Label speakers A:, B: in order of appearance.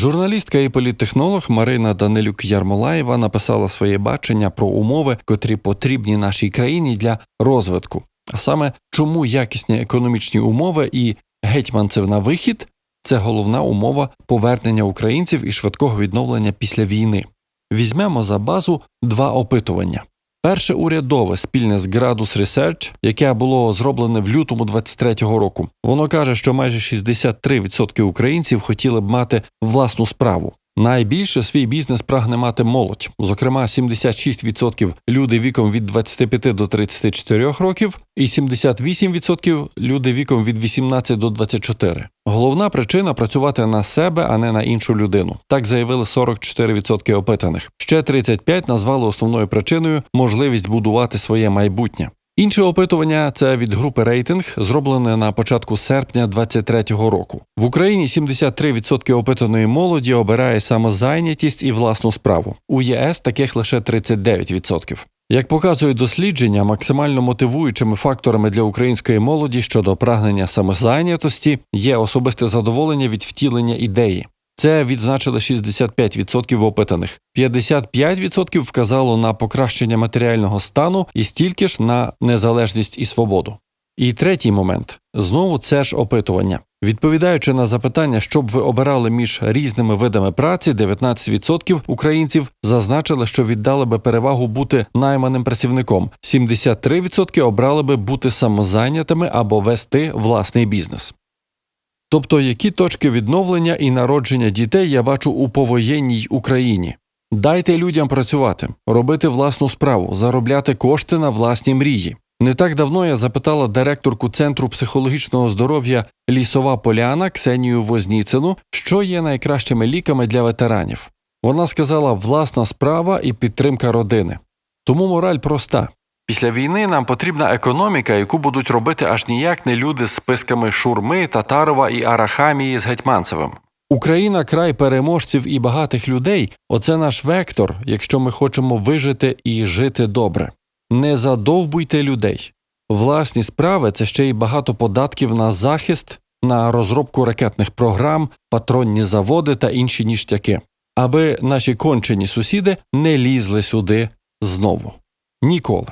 A: Журналістка і політтехнолог Марина Данилюк Ярмолаєва написала своє бачення про умови, котрі потрібні нашій країні для розвитку. А саме, чому якісні економічні умови і гетьманцев на вихід це головна умова повернення українців і швидкого відновлення після війни. Візьмемо за базу два опитування. Перше урядове спільне з Gradus Research, яке було зроблене в лютому 23-го року. Воно каже, що майже 63% українців хотіли б мати власну справу. Найбільше свій бізнес прагне мати молодь. Зокрема, 76% люди віком від 25 до 34 років, і 78% люди віком від 18 до 24. Головна причина працювати на себе, а не на іншу людину. Так заявили 44% опитаних. Ще 35 назвали основною причиною можливість будувати своє майбутнє. Інше опитування це від групи рейтинг, зроблене на початку серпня 2023 року. В Україні 73% опитаної молоді обирає самозайнятість і власну справу. У ЄС таких лише 39%. Як показують дослідження, максимально мотивуючими факторами для української молоді щодо прагнення самозайнятості є особисте задоволення від втілення ідеї. Це відзначили 65% опитаних. 55% вказало на покращення матеріального стану і стільки ж на незалежність і свободу. І третій момент знову це ж опитування. Відповідаючи на запитання, що б ви обирали між різними видами праці, 19% українців зазначили, що віддали би перевагу бути найманим працівником. 73% обрали би бути самозайнятими або вести власний бізнес. Тобто, які точки відновлення і народження дітей я бачу у повоєнній Україні? Дайте людям працювати, робити власну справу, заробляти кошти на власні мрії. Не так давно я запитала директорку Центру психологічного здоров'я Лісова Поляна Ксенію Возніцину, що є найкращими ліками для ветеранів. Вона сказала власна справа і підтримка родини. Тому мораль проста. Після війни нам потрібна економіка, яку будуть робити аж ніяк не люди з списками Шурми, Татарова і Арахамії з Гетьманцевим. Україна край переможців і багатих людей оце наш вектор, якщо ми хочемо вижити і жити добре. Не задовбуйте людей. Власні справи це ще й багато податків на захист, на розробку ракетних програм, патронні заводи та інші ніштяки, аби наші кончені сусіди не лізли сюди знову. Ніколи.